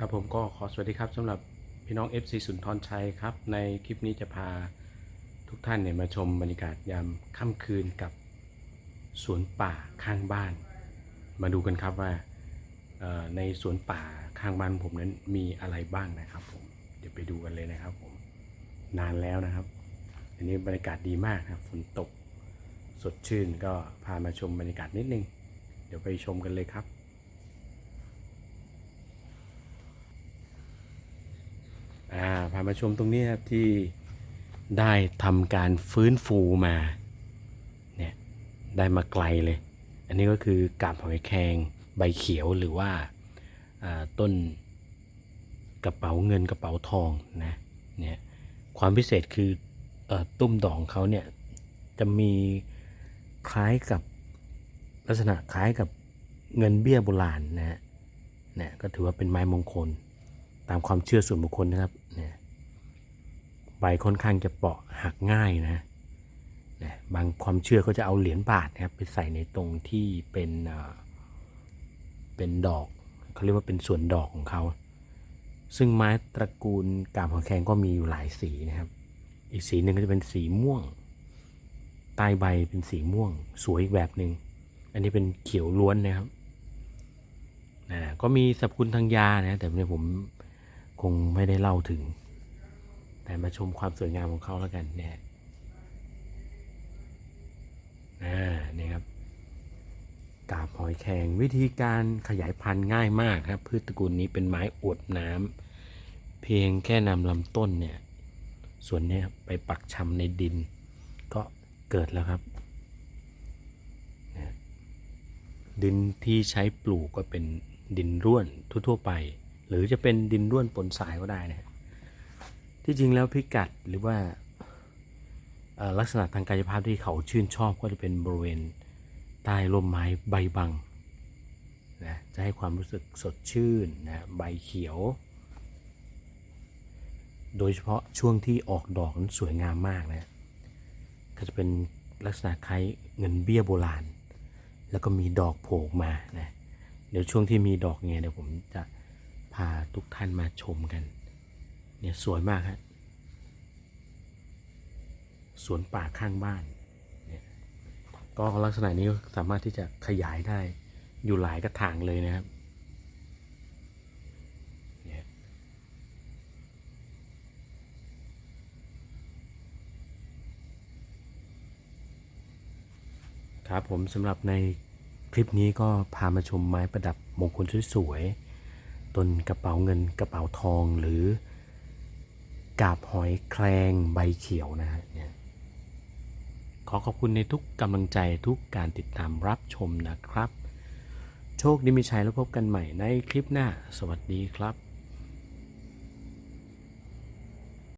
ครับผมก็ขอสวัสดีครับสำหรับพี่น้อง FC สุนทรชัยครับ ในคลิปนี้จะพาทุกท่านเนี่ยมาชมบรรยากาศยามค่ำคืนกับสวนป่าข้างบ้าน มาดูกันครับว่าในสวนป่าข้างบ้านผมนั้นมีอะไรบ้างนะครับผมเดี๋ยวไปดูกันเลยนะครับผมนานแล้วนะครับอันนี้บรรยากาศดีมากนะครับฝนตกสดชื่นก็พามาชมบรรยากาศนิดนึง เดี๋ยวไปชมกันเลยครับ อ่าพามาชมตรงนี้ครับที่ได้ทำการฟื้นฟูมาเนี่ยได้มาไกลเลย อันนี้ก็คือกาบหอยแครงใบเขียวหรือว่าต้นกระเป๋าเงินกระเป๋าทองนะเนี่ยความพิเศษคืออตุ้มดอกของเขาเนี่ยจะมีคล้ายกับลักษณะคล้ายกับเงินเบี้ยโบราณนะฮะเนี่ยก็ถือว่าเป็นไม้มงคล ตามความเชื่อส่วนบุคคลนะครับเนี่ย ค่อนข้างจะเปราะหักง่ายนะนี่ยบางความเชื่อก็จะเอาเหรียญบาทนะครับไปใส่ในตรงที่เป็นเป็นดอกเขาเรียกว่าเป็นส่วนดอกของเขา ซึ่งไม้ตระกูลกาบหอยแคงก็มีอยู่หลายสีนะครับ อีกสีหนึ่งก็จะเป็นสีม่วงใต้ใบเป็นสีม่วง สวยอีกแบบหนึ่งอันนี้เป็นเขียวล้วนนะครับนะก็มีสรรพคุณทางยานะแต่เนี่ยผมคงไม่ได้เล่าถึง แต่มาชมความสวยงามของเขาแล้วกันเนี่ยอ่าเนี่ยครับกาบหอยแครงวิธีการขยายพันธุ์ง่ายมากครับ พืชตระกูลนี้เป็นไม้อวดน้ำเพียงแค่นำลำต้นเนี่ยส่วนนี้ไปปักชำในดิน ก็เกิดแล้วครับ ดินที่ใช้ปลูกก็เป็นดินร่วนทั่ว ๆ ไป หรือจะเป็นดินร่วนปนทรายก็ได้นะ ที่จริงแล้วพิกัดหรือว่าลักษณะทางกายภาพที่เขาชื่นชอบก็จะเป็นบริเวณใต้ร่มไม้ใบบังนะจะให้ความรู้สึกสดชื่นนะใบเขียว โดยเฉพาะช่วงที่ออกดอกนั้นสวยงามมากนะก็จะเป็นลักษณะคล้ายเงินเบี้ยโบราณ แล้วก็มีดอกโผล่มานะเดี๋ยวช่วงที่มีดอกเนี่ยเดี๋ยวผมจะพาทุกท่านมาชมกัน เนี่ยสวยมากฮะสวนป่าข้างบ้านเนี่ยก็ลักษณะนี้สามารถที่จะขยายได้อยู่หลายกระถางเลยนะครับครับผมสำหรับในคลิปนี้ก็พามาชมไม้ประดับมงคลสวยๆต้นกระเป๋าเงินกระเป๋าทองหรือ กาบหอยแครงใบเขียวนะฮะขอขอบคุณในทุกกำลังใจทุกการติดตามรับชมนะครับ โชคดีมีชัยแล้วพบกันใหม่ในคลิปหน้า สวัสดีครับ